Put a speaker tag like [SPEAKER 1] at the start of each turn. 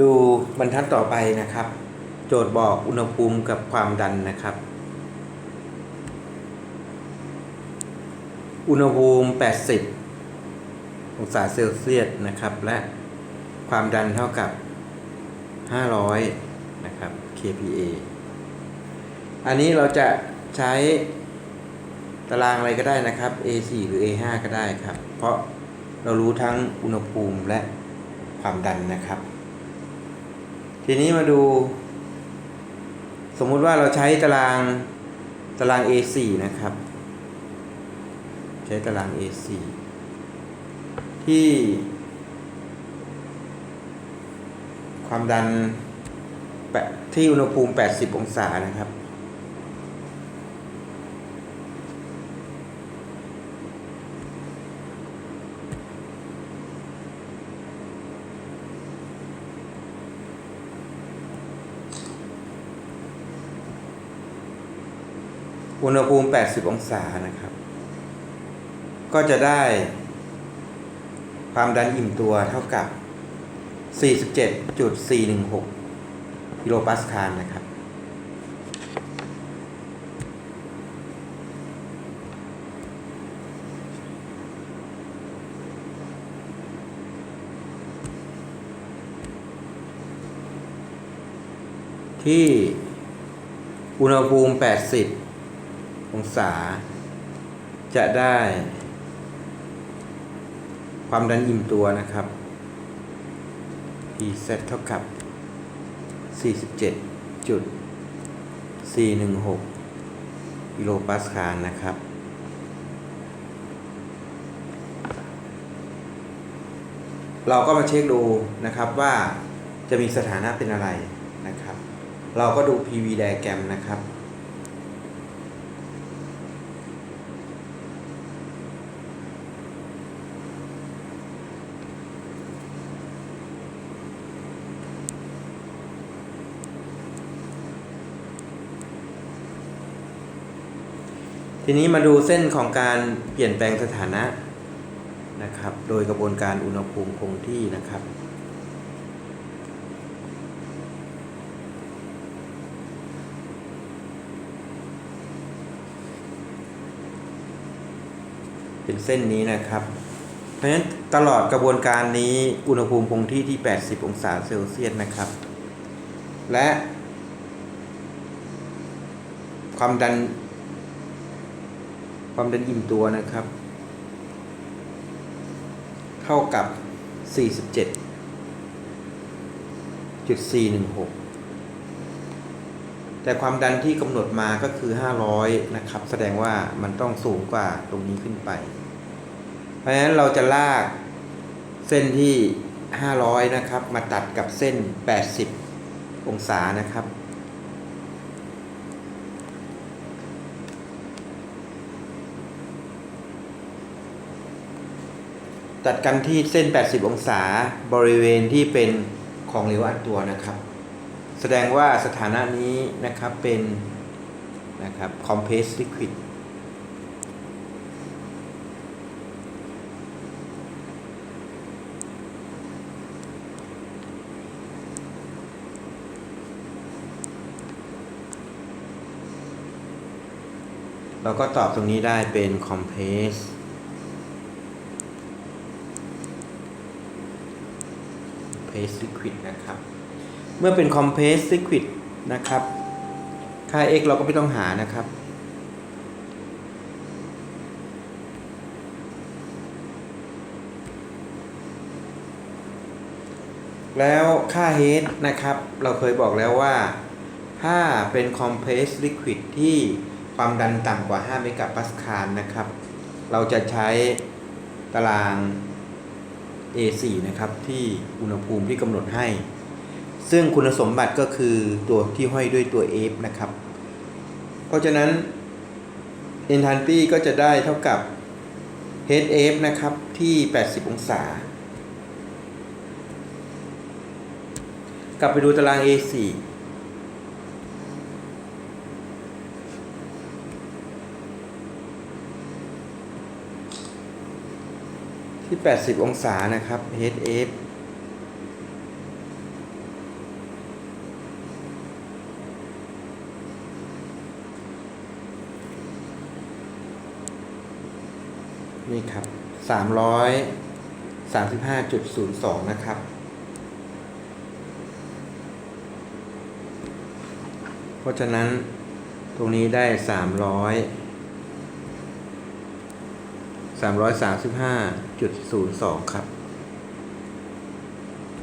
[SPEAKER 1] ดูบรรทัดต่อไปนะครับ โจทย์บอกอุณหภูมิกับความดันนะครับ อุณหภูมิ 80 องศาเซลเซียสนะครับ และความดันเท่ากับ 500 นะครับ kPa อันนี้เราจะใช้ตารางอะไรก็ได้นะครับ A4 หรือ A5 ก็ได้ครับ เพราะเรารู้ทั้งอุณหภูมิและความดันนะครับ ทีนี้มาดู สมมุติว่าเราใช้ตารางตาราง A4 นะครับ ใช้ตาราง A4 ที่ ความดันแปที่อุณหภูมิ 80 องศานะครับ อุณหภูมิ 80 องศานะครับ ก็จะได้ ความดันอิ่มตัวเท่ากับ 47.416 กิโลปาสคาลนะครับ ที่อุณหภูมิ 80 องศา จะได้ ความดันอิ่มตัวนะครับ Pz เท่ากับ 47.416 กิโลปาสคาลนะครับเราก็มาเช็คดูนะครับว่าจะมีสถานะเป็นอะไรนะครับ เราก็ดู PV diagram นะครับ ทีนี้มาดูเส้นของการเปลี่ยนแปลงสถานะนะครับ โดยกระบวนการอุณหภูมิคงที่นะครับ เป็นเส้นนี้นะครับ เพราะฉะนั้นตลอดกระบวนการนี้อุณหภูมิคงที่ที่ 80 องศาเซลเซียสนะครับ และความดัน ความดันอิ่มตัวนะครับ เท่ากับ 47.416 แต่ความดันที่กำหนดมาก็คือ 500 นะครับ แสดงว่ามันต้องสูงกว่าตรงนี้ขึ้นไป เพราะฉะนั้นเราจะลากเส้นที่ 500 นะครับ มาตัดกับเส้น 80 องศานะครับ ตัดกันที่เส้น 80 องศาบริเวณที่เป็นของเหลวอัดตัวนะครับ แสดงว่าสถานะนี้นะครับเป็นนะครับ compressed liquid เราก็ตอบตรงนี้ได้เป็น compressed compressed liquid นะครับ เมื่อเป็น compressed liquid นะครับ ค่า x เราก็ไม่ต้องหานะครับ แล้วค่า h นะครับ เราเคยบอกแล้วว่า ถ้าเป็น compressed liquid ที่ความดันต่ำกว่า 5 เมกะปาสคาลนะครับ เราจะใช้ตาราง A4 นะครับที่อุณหภูมิที่กำหนดให้ ซึ่งคุณสมบัติก็คือตัวที่ห้อยด้วยตัว F นะครับ เพราะฉะนั้น enthalpy ก็จะได้เท่ากับ HF นะครับที่ 80 องศา กลับไปดูตาราง A4 ที่ 80 องศานะครับ HF นี่ครับ 335.02 นะครับ เพราะฉะนั้นตรงนี้ได้ 300ามร้อยสามร้อยสามสิบห้าจุดศูนย์สองครับ